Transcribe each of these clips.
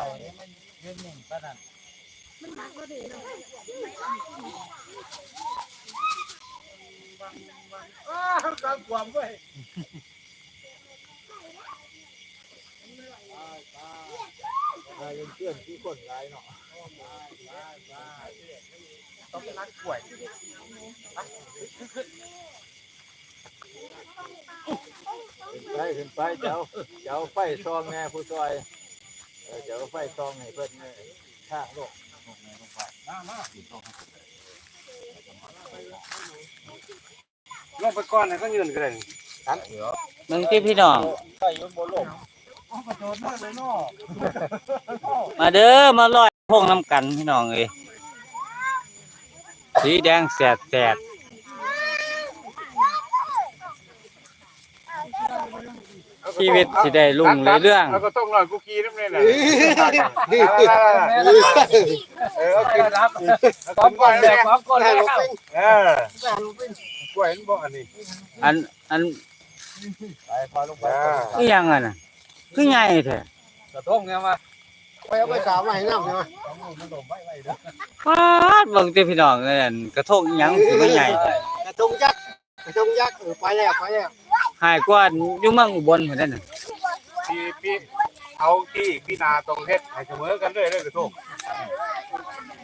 เอาเนี่ยมันยืนหนึ่งปะนั่นอ้าวกลางความเว้ยได้ยังเพื่อนที่คนร้ายเนาะต้องเป็นนักป่วยไปขึ้นไปเจ้าเจ้าไฟซองแน่ผู้ซอย เออเจ้าไฟซองให้เพิ่นเนี่ยข้างโลกลงไปก่อนนะก็ยืนกันเลยมึงที่พี่น้องไฟอยุ่บนโลกอ๋อกระโดดมากมาเด้อมาลอยพงน้ำกันพี่น้องเอ้ยสีแดงแสดแสด ชีวิตสิได้รุ่งเรื่อง แล้วก็ต้องลอยกุกีน้ำเลยนะเออเอากินรับพร้อมก่อนเลยพร้อมก่อนแล้วเออกล้วยมันบ่อันนี้อันอันไปพอลงไปนี่ยังอะน่ะคือใหญ่แท้กระทงไงมาไปเอาไปสาวมาให้น้ำใช่ไหมของหนูมันโดมไว้ไว้เด้อฟาดเบิ่งที่พี่น้องเอ้ยอันกระทงอิหยังสิบ่ใหญ่แท้กระทงยักษ์กระทงยักษ์เออไปแล้วไปแล้ว หายกว่าอยู่เมืองอุบลพุ่นนั่นน่ะพี่พี่เอาที่พี่นาตรงเฮ็ดให้เสมอกันเลยเลยกระทง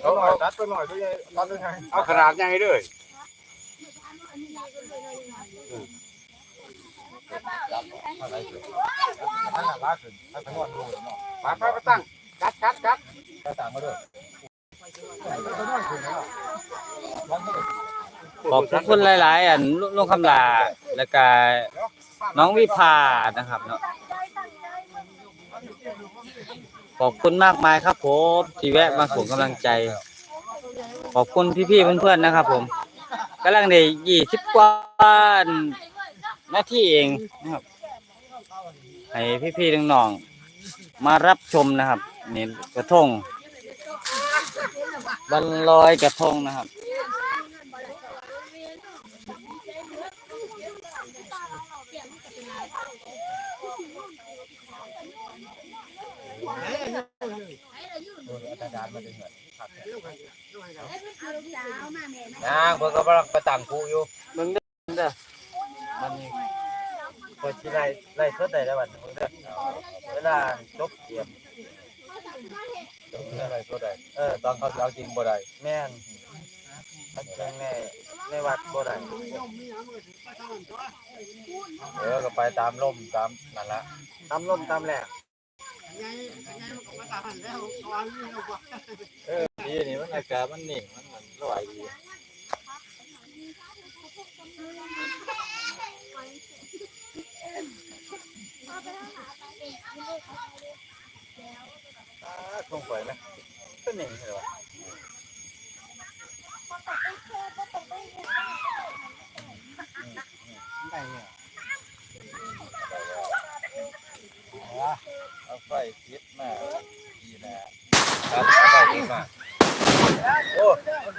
เอาหน่อยตัดไปหน่อยด้วยตอนนึงไงเอาขนาดใหญ่เลยอะไรขึ้นนั่นแหละลากขึ้นให้ไปนวดดูเนาะมาไปไปตั้งกัดกัดกัดไปตามมาด้วยไปนวดขึ้นเนาะลองมาดูขอบคุณหลาย ๆ อันลุลุงคำลา แล้วก็ น้องวิภานะครับเนาะขอบคุณมากมายครับผมที่แวะมาส่งกำลังใจ ขอบคุณพี่ๆเพื่อนๆนะครับ ผมกำลังได้ยี่สิบกว่านาที่เองนะครับ ให้พี่ๆน้องๆมารับชมนะครับนี่กระทงบันลอยกระทงนะครับ อาจารย์มาดึงเงินนางเพิ่นก็กำลังไปตั้งกูอยู่มึงเนมีคนที่ไล่ไล่สดได้แล้วบัดนี้เด้อเวลาจบเกมจบอะไรก็ได้เออตอนเขาเอาจริงบ่ได้แม่นมันจริงในในวัดบ่ได้เออก็ไปตามลมตามนั่นละตามลมตามแหลก เออดีนี่มันอากาศมันนิ่งมันมันลอยดีคงไปนะก็หนึ่งเหรอได้เนี่ยเอา ไฟคิดมาดีนะครับไฟคิดมาโอ้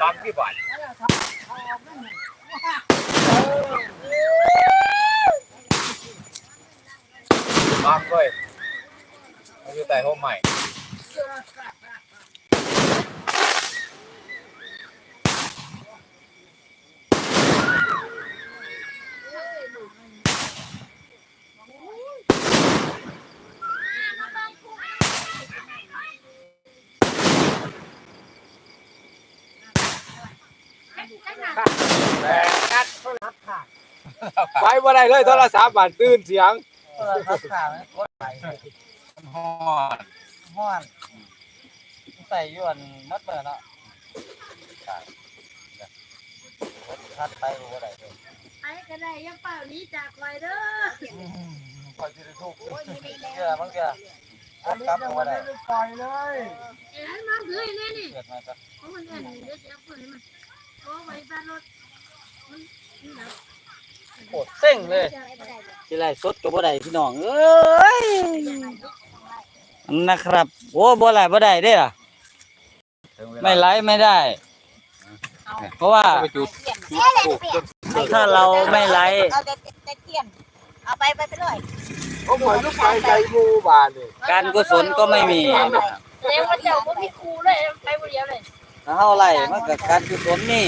ตังกี่บ่ายมากเลยมันอยู่แต่ห้องใหม่ ไปบ่ได้เลยโทรศัพท์บาดตื่นเสียงรับข่าวโคตรไหลฮอดห้อนใส่ยวนมัดเบอร์เนาะทัดไปบ่ได้เลยไอ้ก็ได้ยังเป่านี้จากไว้เด้อคอยสิได้ทุกเชื่อมั้งเชื่ออันนี้ยังบ่ได้ปล่อยเลยเอ็นมาเพื่อแน่นี่เกิดมาก็เพราะมันเอ็นเดี๋ยวจะเอาเพื่อนมัน โอ้ไว้บ้านรถมันนี่นะโคตรเซ็งเลยสิไล่สดก็บ่ได้พี่น้องเอ้ยนะครับ โอ้บ่ไล่บ่ได้เด้ล่ะไม่ไลฟ์ไม่ได้ เพราะว่าไปจุดถ้าเราไม่ไลฟ์เอาแต่แต่เทียนเอาไปไปไปเลยโอ้ยลูกไปใจมูบานนี่การกุศลก็ไม่มีนะครับแสดงว่าเจ้าบ่มีครูเลยไปบ่เดียวเลยถ้าเฮาไล่มันก็การกุศลนี่